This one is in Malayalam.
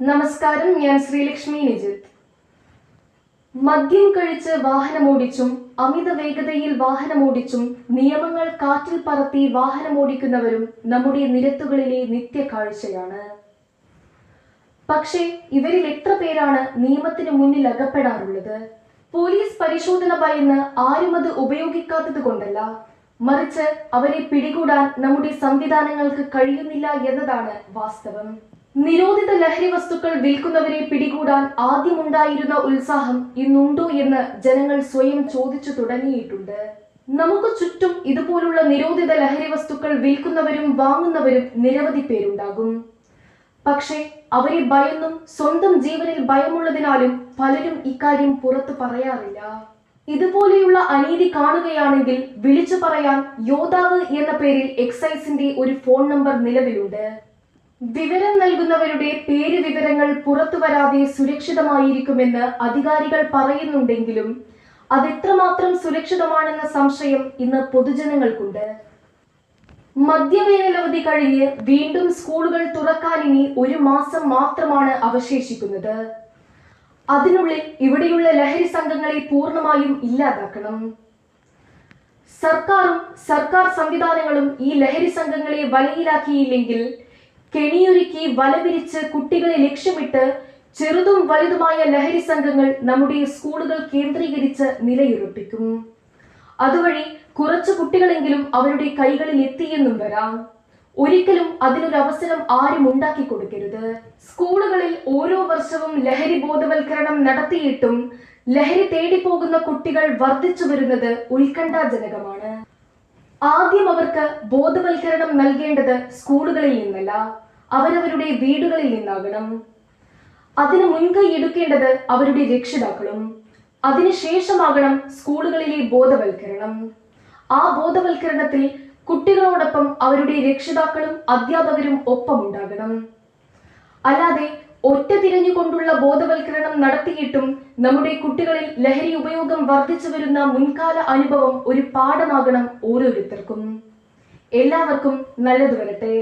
നമസ്കാരം ഞാൻ ശ്രീലക്ഷ്മി നിജിത്ത് മദ്യം കഴിച്ച് വാഹനമോടിച്ചും അമിത വേഗതയിൽ വാഹനമോടിച്ചും നിയമങ്ങൾ കാറ്റിൽ പറത്തി വാഹനമോടിക്കുന്നവരും നമ്മുടെ നിരത്തുകളിലെ നിത്യ കാഴ്ചയാണ് പക്ഷേ ഇവരിൽ എത്ര പേരാണ് നിയമത്തിന് മുന്നിൽ അകപ്പെടാറുള്ളത്? പോലീസ് പരിശോധന ഭയന്ന് ആരും അത് ഉപയോഗിക്കാത്തത് കൊണ്ടല്ല. മറിച്ച് അവരെ പിടികൂടാൻ നമ്മുടെ സംവിധാനങ്ങൾക്ക് കഴിയുന്നില്ല എന്നതാണ് വാസ്തവം. നിരോധിത ലഹരി വസ്തുക്കൾ വിൽക്കുന്നവരെ പിടികൂടാൻ ആദ്യമുണ്ടായിരുന്ന ഉത്സാഹം ഇന്നുണ്ടോ എന്ന് ജനങ്ങൾ സ്വയം ചോദിച്ചു തുടങ്ങിയിട്ടുണ്ട്. നമുക്ക് ചുറ്റും ഇതുപോലുള്ള നിരോധിത ലഹരി വസ്തുക്കൾ വിൽക്കുന്നവരും വാങ്ങുന്നവരും നിരവധി പേരുണ്ടാകും. പക്ഷേ അവരെ ഭയന്നും സ്വന്തം ജീവനിൽ ഭയമുള്ളതിനാലും പലരും ഇക്കാര്യം പുറത്തു പറയാറില്ല. ഇതുപോലെയുള്ള അനീതി കാണുകയാണെങ്കിൽ വിളിച്ചു പറയാൻ യോദ്ധാവ് എന്ന പേരിൽ എക്സൈസിന്റെ ഒരു ഫോൺ നമ്പർ നിലവിലുണ്ട്. വിവരം നൽകുന്നവരുടെ പേര് വിവരങ്ങൾ പുറത്തു വരാതെ സുരക്ഷിതമായിരിക്കുമെന്ന് അധികാരികൾ പറയുന്നുണ്ടെങ്കിലും അതെത്രമാത്രം സുരക്ഷിതമാണെന്ന സംശയം ഇന്ന് പൊതുജനങ്ങൾക്കുണ്ട്. മദ്യവേനലവധി കഴിഞ്ഞ് വീണ്ടും സ്കൂളുകൾ തുറക്കാൻ ഇനി ഒരു മാസം മാത്രമാണ് അവശേഷിക്കുന്നത്. അതിനുള്ളിൽ ഇവിടെയുള്ള ലഹരി സംഘങ്ങളെ പൂർണമായും ഇല്ലാതാക്കണം. സർക്കാരും സർക്കാർ സംവിധാനങ്ങളും ഈ ലഹരി സംഘങ്ങളെ വലയിലാക്കിയില്ലെങ്കിൽ കെണിയൊരുക്കി വലവിരിച്ച് കുട്ടികളെ ലക്ഷ്യമിട്ട് ചെറുതും വലുതുമായ ലഹരി സംഘങ്ങൾ നമ്മുടെ സ്കൂളുകൾ കേന്ദ്രീകരിച്ച് നിലയുറപ്പിക്കും. അതുവഴി കുറച്ചു കുട്ടികളെങ്കിലും അവരുടെ കൈകളിൽ എത്തിയെന്നും വരാം. ഒരിക്കലും അതിനൊരു അവസരം ആരും ഉണ്ടാക്കി കൊടുക്കരുത്. സ്കൂളുകളിൽ ഓരോ വർഷവും ലഹരി ബോധവൽക്കരണം നടത്തിയിട്ടും ലഹരി തേടിപ്പോകുന്ന കുട്ടികൾ വർദ്ധിച്ചു വരുന്നത് ഉത്കണ്ഠാജനകമാണ്. ആദ്യം അവർക്ക് ബോധവൽക്കരണം നൽകേണ്ടത് സ്കൂളുകളിൽ നിന്നല്ല അവരവരുടെ വീടുകളിൽ നിന്നാകണം. അതിന് മുൻകൈ എടുക്കേണ്ടത് അവരുടെ രക്ഷിതാക്കളും അതിനുശേഷമാകണം സ്കൂളുകളിലെ ബോധവൽക്കരണം. ആ ബോധവൽക്കരണത്തിൽ കുട്ടികളോടൊപ്പം അവരുടെ രക്ഷിതാക്കളും അധ്യാപകരും ഒപ്പമുണ്ടാകണം. അല്ലാതെ ഒറ്റ തിരിഞ്ഞുകൊണ്ടുള്ള ബോധവൽക്കരണം നടത്തിയിട്ടും നമ്മുടെ കുട്ടികളിൽ ലഹരി ഉപയോഗം വർദ്ധിച്ചു വരുന്ന മുൻകാല അനുഭവം ഒരു പാഠമാകണം ഓരോരുത്തർക്കും. എല്ലാവർക്കും നല്ലത് വരട്ടെ.